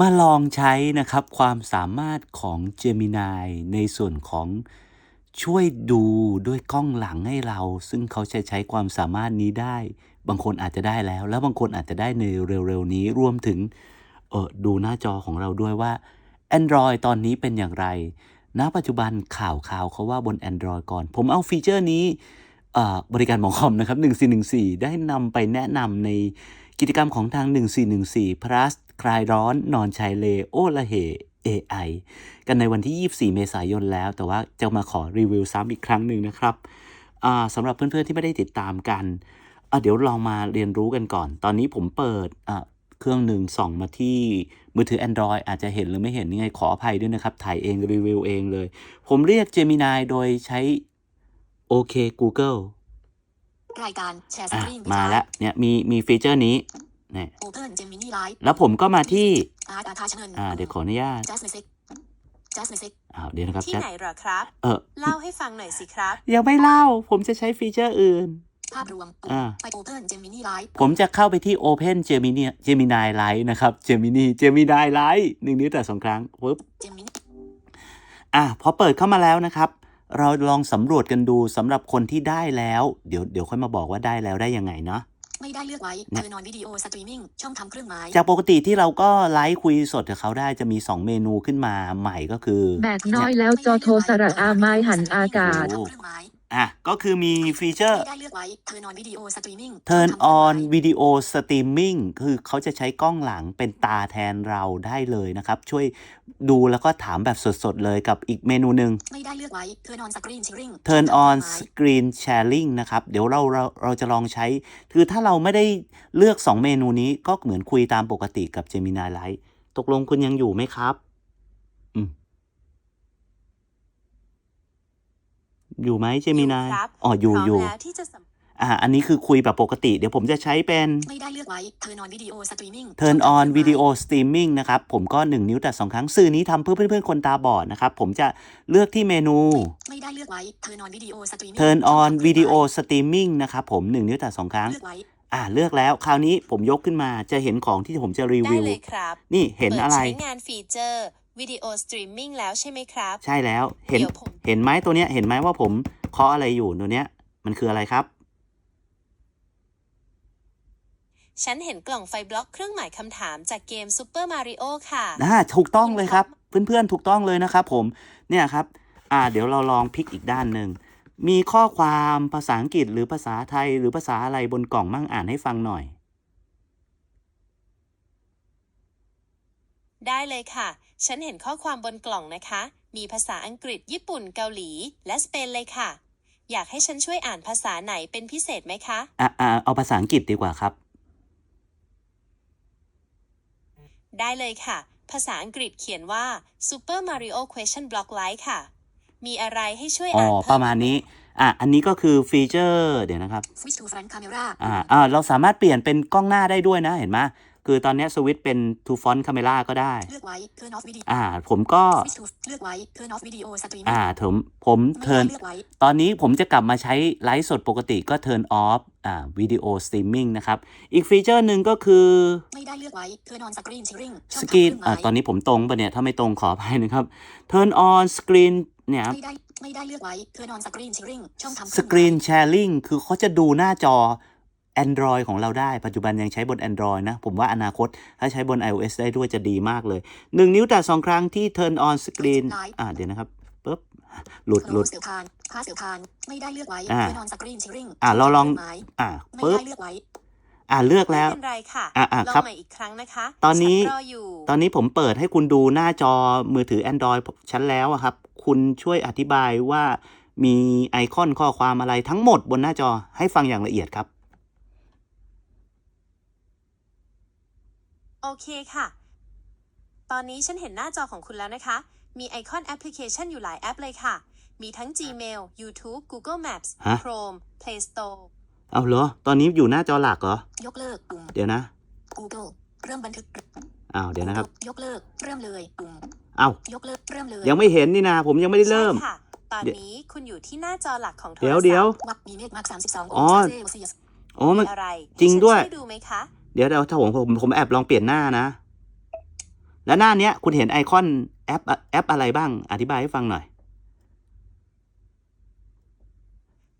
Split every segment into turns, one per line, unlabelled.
มาลองใช้นะครับความสามารถของ Gemini ในส่วนของช่วยดูด้วยกล้องหลังให้เรา ซึ่งเขาจะใช้ความสามารถนี้ได้ บางคนอาจจะได้แล้ว แล้วบางคนอาจจะได้ในเร็วๆนี้รวมถึงเออดูหน้าจอของเราด้วยว่า Android ตอนนี้เป็นอย่างไร ณ ปัจจุบันข่าวข่าวเขาว่าบน Android ก่อน ผมเอาฟีเจอร์นี้บริการหมอคอมนะครับ 1414 ได้นำไปแนะนำในกิจกรรมของทาง 1414 plus คลายร้อนนอนชายเลโอละเห AI กันในวันที่ 24 เมษายนแล้ว แต่ว่าจะมาขอรีวิวซ้ำอีกครั้งหนึ่งนะครับอ่าสำหรับเพื่อนๆที่ไม่ได้ติดตามกันอะเดี๋ยวเรามาเรียนรู้กันก่อน ตอนนี้ผมเปิดอะเครื่องหนึ่งส่องมาที่มือถือ Android อาจจะเห็นหรือไม่เห็นยังไงขออภัยด้วยนะครับ ถ่ายเองรีวิวเองเลย ผมเรียก Gemini โดยใช้โอเค Google
รายการแชร์ส
อะ
กรีน
มาแล้วเนี่ยมีมีฟีเจอร์นี้เนี่ย
โอเพนเจมินี่ไลฟ์
แล้วผมก็มาที่
อาร์ตอาคาชเงิน
อ่าเดี๋ยวขออนุญาต
จัสเมซิกจัสเมซิก
อ้าวเดี๋ยวนะครับ
ที่
จะ
ไหนเหรอครับ
เออ
เล่าให้ฟังหน่อยสิครับ
ยังไม่เล่า ผมจะใช้ฟีเจอร์อื่น
ภาพรวม
อ่า
ไปโอเพนเจมินี่ไลฟ์
ผมจะเข้าไปที่ Open Gemini Gemini Lite นะครับ Gemini Gemini Lite หนึ่งนิ้วแต่สองครั้งปึ๊บ
เจมินี่
อะพอเปิดเข้ามาแล้วนะครับ เราลองสำรวจกันดูสำหรับคนที่ได้แล้ว เดี๋ยวเดี๋ยวค่อยมาบอกว่าได้แล้วได้ยังไงเนาะ
ไม่ได้เลือกไว้
เนี่
เธ
ย
อนอนวิดีโอสตรีมมิ่งช่องทำเครื่องหมาย
จากปกติที่เราก็ไลฟ์คุยสดกับเขาได้จะมี 2 เมนูขึ้นมาใหม่ก็คือ
แบตน้อยแล้วจอโทรสระอาไม้หันอากาศ
ทำเครื่องหมาย
อะก็คือมีฟีเจอร์
ไม่ได้เลือกไว้เธอนอนวิดีโอสตรีมมิ่ง
Turn
ช่งทำเครื่งห
on
มาย
Video Streaming คือเขาจะใช้กล้องหลังเป็นตาแทนเราได้เลยนะครับ ช่วยดูแล้วก็ถามแบบสดๆ เลยกับอีกเมนูหนึ่ง
ไม่ได้เลือกไว้เธอนอนสกรีนชิริง
Turn on Screen Sharing นะครับ เดี๋ยวเราเราเราจะลองใช้ คือถ้าเราไม่ได้เลือก 2 เมนูนี้ก็เหมือนคุยตามปกติกับ Gemini Lite ตกลงคุณยังอยู่ไหมครับ อืม อยู่ไหม Gemini
ครับ
อ๋ออยู่
พร้อม
อยู่
แล้วที่จะสัม
อ่า อันนี้คือคุยแบบปกติ เดี๋ยวผมจะใช้เป็น
ไม่ได้เลือกไว้เธอนอนวิดีโอสตรีมมิ่ง
Turn on Video Streaming นะครับ ผมก็ 1 นิ้วแต่2ครั้ง สื่อนี้ทำเพื่อเพื่อนๆ คนตาบอดนะครับ ผมจะเลือกที่เมนู
ไม่ได้เลือกไว้เธอนอนวิดีโอสตรีมมิ่ง
Turn
ช่ง
on
ทำเครื่องหมาย
Video Streaming นะครับผม 1 นิ้วแต่2ครั้ง
เลือกไว้
อ่าเลือกแล้ว คราวนี้ผมยกขึ้นมาจะเห็นของที่ผมจะรี
ได้
วิว
เลยครับ
นี่เห็น
ปิด
อะไร
ใช้งานฟีเจอร์ วิดีโอสตรีมมิ่งแล้วใช่ไหมครับ
ใช่แล้วเห็น
เดี๋ยวผม
เห็นไหมตัวเนี้ยเห็นไหมว่าผมเคาะอะไรอยู่ตัวเนี้ย มันคืออะไรครับ
ฉันเห็นกล่องไฟบล็อกเครื่องหมายคำถามจากเกม Super Mario ค่ะ
อ่าถูกต้องเลยครับ เพื่อนๆถูกต้องเลยนะครับผมเนี่ยครับอ่าเดี๋ยวเราลองพลิกอีกด้านหนึ่งมีข้อความภาษาอังกฤษหรือภาษาไทยหรือภาษาอะไรบนกล่องมั่งอ่านให้ฟังหน่อย
ได้เลยค่ะ ฉันเห็นข้อความบนกล่องนะคะ มีภาษาอังกฤษ ญี่ปุ่น เกาหลี และสเปนเลยค่ะ อยากให้ฉันช่วยอ่านภาษาไหนเป็นพิเศษไหมคะ
อ่าอ่าเอาภาษาอังกฤษดีกว่าครับ
ได้เลยค่ะ ภาษาอังกฤษเขียนว่า Super Mario Question Block Lite ค่ะ มีอะไรให้ช่วย
อ๋อ
อ่าน
ป
เพิ่
ระมาณนี้ อะ อันนี้ก็คือฟีเจอร์ เดี๋ยวนะครับ
switch to front camera
อ่าอ่าเราสามารถเปลี่ยนเป็นกล้องหน้าได้ด้วยนะ เห็นไหม คือตอนเนี้ยสวิตช์เป็น to front camera ก็ได้
เลือกไว้ turn off video
อ่า ผมก็
switch to เลือกไว้ turn off video streaming
อ่าผมผม
ไม่
เทิร์น
ได้เลือกไว้
ตอนนี้ผมจะกลับมาใช้ไลฟ์สดปกติก็ turn off อ่าวิดีโอสตรีมมิ่งนะครับ อีกฟีเจอร์หนึ่งก็คือ
ไม่ได้เลือกไว้ turn on screen sharing ช่
ส
อง
กรีน
ทำเครื่องห
อ่า
มาย
ตอนนี้ผมตรงปะเนี่ย ถ้าไม่ตรงขออภัยนะครับ turn on screen เนี่ยครับ
ไม่ได้ไม่ได้เลือกไว้ turn on screen sharing ช่องทำเค
ส
รื่องหมาย
กรีนแชร์ลิงคือเขาจะดูหน้าจอ Android ของเราได้ปัจจุบันยังใช้บน Android นะ ผมว่าอนาคต ถ้าใช้บน iOS ได้ด้วยจะดีมากเลย 1 นิ้วแต่สองครั้งที่ turn on screen อ่าเดี๋ยวนะครับปึ๊บหลุดหลุด
เสือพานพาเสือพานไม่ได้เลือกไว้
อ่า
turn on screen sharing
อ่าเราลอง
ช่ทำครื่หมาย
อ่า
ไม่
ปึ๊บ
ได้เลือกไว้
อ่าเลือกแล้ว
ไม่เป็นไรค่ะ
อะอะ
ลอง
ครับ
ใหม่อีกครั้งนะคะ
ตอนนี้
ฉัรออยู่
ตอนนี้ผมเปิดให้คุณดูหน้าจอมือถือ Android ชั้นแล้วอะครับ คุณช่วยอธิบายว่ามีไอคอนข้อความอะไรทั้งหมดบนหน้าจอให้ฟังอย่างละเอียดครับ
โอเคค่ะ ตอนนี้ฉันเห็นหน้าจอของคุณแล้วนะคะ มีไอคอนแอปพลิเคชันอยู่หลายแอปเลยค่ะ มีทั้ง Gmail YouTube Google Maps
ฮะ
Chrome Play Store
เอาเหรอ ตอนนี้อยู่หน้าจอหลักเหรอ
ยกเลิกปุ่ม
เดี๋ยวนะ
Google เริ่มบันทึก
อ้าวเดี๋ยวนะครับ
ยกเลิกเริ่มเลยปุ่ม
เอา
ยกเลิกเริ่มเลย
ยังไม่เห็นนี่นาผมยังไม่ได้เริ่ม
ใช่ค่ะ ตอนนี้คุณอยู่ที่หน้าจอหลักของโทรศัพ
เดี๋ยว
ท์
เดี๋ยว
วัดมีเมฆมาก32
อ๋อ
องศาเซลเซียส
โอ้มัน
มีอะไร
จริง
ให้ฉัน
ด้วย
ช่ดูไหมคะ
เดี๋ยวเดี๋ยวถ้าผมผมผมแอบลองเปลี่ยนหน้านะ แล้วหน้าเนี้ย คุณเห็นไอคอนแอปแอปอะไรบ้าง อธิบายให้ฟังหน่อย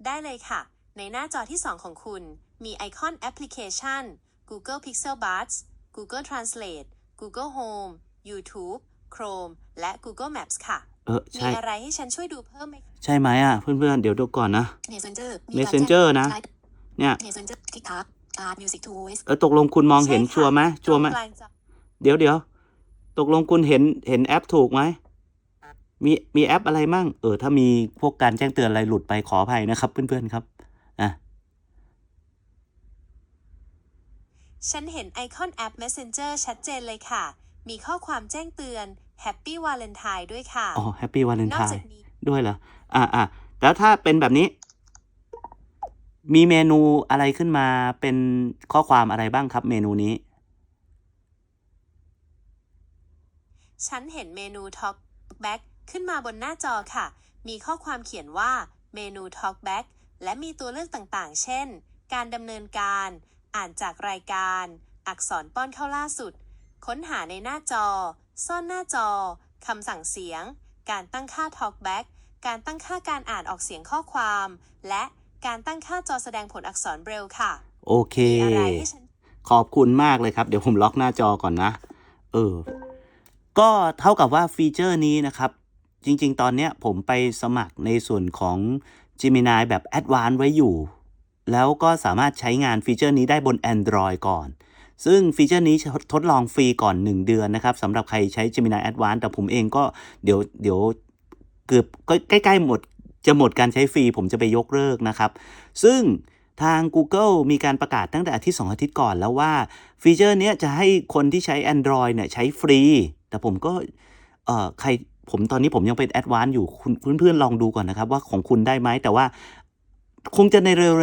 ได้เลยค่ะ ในหน้าจอที่ 2 ของคุณ มีไอคอนแอปพลิเคชัน Google Pixel Buds Google Translate Google Home YouTube Chrome และ Google Maps ค่ะ
เออ
มี
ใช่
อะไรให้ฉันช่วยดูเพิ่มไหมคะ
ใช่ไหมอะ เพื่อนๆ เดี๋ยวดูก่อนนะ
Messenger
Messenger นะ เนี่ย
Messenger TikTok Art Music to Voice
เออตกลงคุณมองเห็น
ใช่ค่ะ
ชัวร์ไหมชัวร์ไหม
ตรงกลางจอ
เดี๋ยวเดี๋ยวตกลงคุณเห็นเห็นแอปถูกไหมมีมีแอปอะไรมั่ง เออ ถ้ามีพวกการแจ้งเตือนอะไรหลุดไปขออภัยนะครับ เพื่อนๆครับอะ
ฉันเห็นไอคอนแอป Messenger ชัดเจนเลยค่ะ มีข้อความแจ้งเตือน Happy Valentine ด้วยค่ะ
อ๋อแฮปปี้วาเลน
นอ
ไท
กจา
น์
กนี้
ด้วยเหรอ อ่าอ่าแล้วถ้าเป็นแบบนี้ มีเมนูอะไรขึ้นมาเป็นข้อความอะไรบ้างครับเมนูนี้
ฉันเห็นเมนู Talk Back ขึ้นมาบนหน้าจอค่ะ มีข้อความเขียนว่าเมนู Talk Back และมีตัวเลือกต่างๆ เช่น การดำเนินการ อ่านจากรายการ อักษรป้อนเข้าล่าสุด ค้นหาในหน้าจอ ซ่อนหน้าจอ คำสั่งเสียง การตั้งค่า Talk Back การตั้งค่าการอ่านออกเสียงข้อความ และ การตั้งค่าจอแสดงผลอักษรเบรลค่ะ
โอเค
มีอะไรให้ฉัน
ขอบคุณมากเลยครับ เดี๋ยวผมล็อกหน้าจอก่อนนะ เออ ก็เท่ากับว่าฟีเจอร์นี้นะครับ จริงๆ ตอนเนี้ยผมไปสมัครในส่วนของ Gemini แบบ a d v a n c e ไว้อยู่ แล้วก็สามารถใช้งานฟีเจอร์นี้ได้บน Android ก่อน ซึ่งฟีเจอร์นี้ทดลองฟรีก่อน 1 เดือนนะครับสำหรับใครใช้ Gemini Advanced แต่ผมเองก็เดี๋ยวเดี๋ยวเกือบก็ใกล้ ๆ หมด จะหมดการใช้ฟรีผมจะไปยกเลิกนะครับ ซึ่งทาง Google มีการประกาศตั้งแต่อาทิตย์ 2 อาทิตย์ก่อนแล้วว่า ฟีเจอร์นี้จะให้คนที่ใช้ Android เนี่ยใช้ฟรี แต่ผมก็เอ่อใครผมตอนนี้ผมยังเป็นแอดวานซ์อยู่คุณเพื่อนๆลองดูก่อนนะครับว่าของคุณได้ไหมแต่ว่าคงจะในเร็ว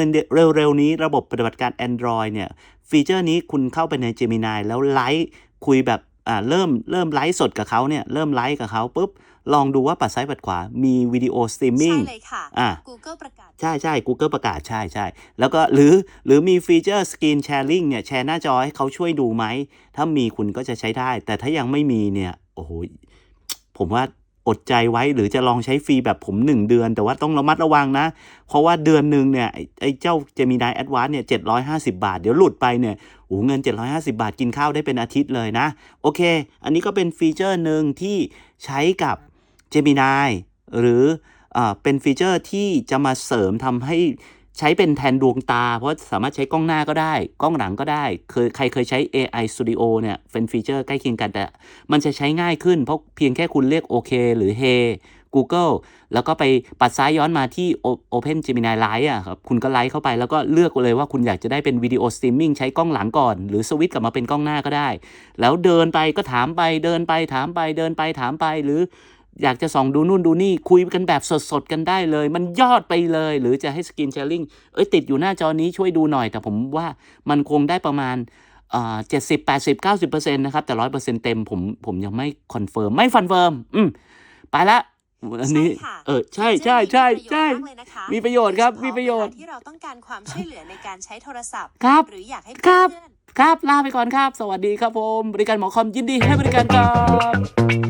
ๆเร็วๆนี้ระบบปฏิบัติการ Android เนี่ย ฟีเจอร์นี้คุณเข้าไปใน Gemini แล้วไลฟ์คุยแบบ เริ่มเริ่มไลฟ์สดกับเขาเนี่ยเริ่มไลฟ์กับเขาปุ๊บลองดูว่าปัดซ้ายปัดขวา มีวิดีโอสตรีมมิ่ง
ใช่เลยค่ะ
อะ
Google ประกาศ
ใช่ใช่ Google ประกาศใช่ใช่แล้วก็หรือหรือมีฟีเจอร์ Screen Sharing เนี่ยแชร์หน้าจอให้เขาช่วยดูไหม ถ้ามีคุณก็จะใช้ได้ แต่ถ้ายังไม่มีเนี่ย โอ้โห ผมว่า อดใจไว้หรือจะลองใช้ฟรีแบบผม 1 เดือน แต่ว่าต้องระมัดระวังนะ เพราะว่าเดือนหนึ่งเนี่ยไอ้เจ้า Gemini Advanced เนี่ย750บาท เดี๋ยวหลุดไปเนี่ยโอ้เงิน 750 บาทกินข้าวได้เป็นอาทิตย์เลยนะ โอเค อันนี้ก็เป็นฟีเจอร์หนึ่งที่ใช้กับ Gemini หรืออ่าเป็นฟีเจอร์ที่จะมาเสริมทำให้ ใช้เป็นแทนดวงตา เพราะสามารถใช้กล้องหน้าก็ได้ กล้องหลังก็ได้ เคยใครเคยใช้ AI Studio เนี่ยเป็นฟีเจอร์ใกล้เคียงกันแต่มันจะใช้ง่ายขึ้น เพราะเพียงแค่คุณเรียกโอเคหรือ Hey Google แล้วก็ไปปัดซ้ายย้อนมาที่ Open Gemini Lite อะครับคุณก็ไลค์เข้าไปแล้วก็เลือกเลยว่าคุณอยากจะได้เป็นวิดีโอสตรีมมิ่งใช้กล้องหลังก่อน หรือสวิตช์กลับมาเป็นกล้องหน้าก็ได้ แล้วเดินไปก็ถามไปเดินไปถามไปเดินไปถามไปหรือ อยากจะส่องดูนู่นดูนี่คุยกันแบบสดๆกันได้เลย มันยอดไปเลย หรือจะให้สกินแชร์ลิงเอ้ยติดอยู่หน้าจอนี้ช่วยดูหน่อย แต่ผมว่ามันคงได้ประมาณเจ็ดสิบแปดสิบเก้าสิบเปอร์เซ็นต์นะครับแต่ร้อยเปอร์เซ็นต์เต็มผมผมยังไม่คอนเฟิร์มไม่ฟันเฟิร์มอืมไปละอันนี้
ใช่ค่ะ
เออใช่ใช่ใช่ใช่
มีประโยชน์มากเลยนะคะ
มีประโยชน์ครับมีประโยชน์
เฉพาเวลาที่เราต้องการความช่วยเหลือในการใช้โทรศัพท์
ครับ
หรืออยากให้
ครั
เพื่
บ
อนๆ
ครับลาไปก่อนครับ สวัสดีครับผม บริการหมอคอมยินดีให้บริการครั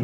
บ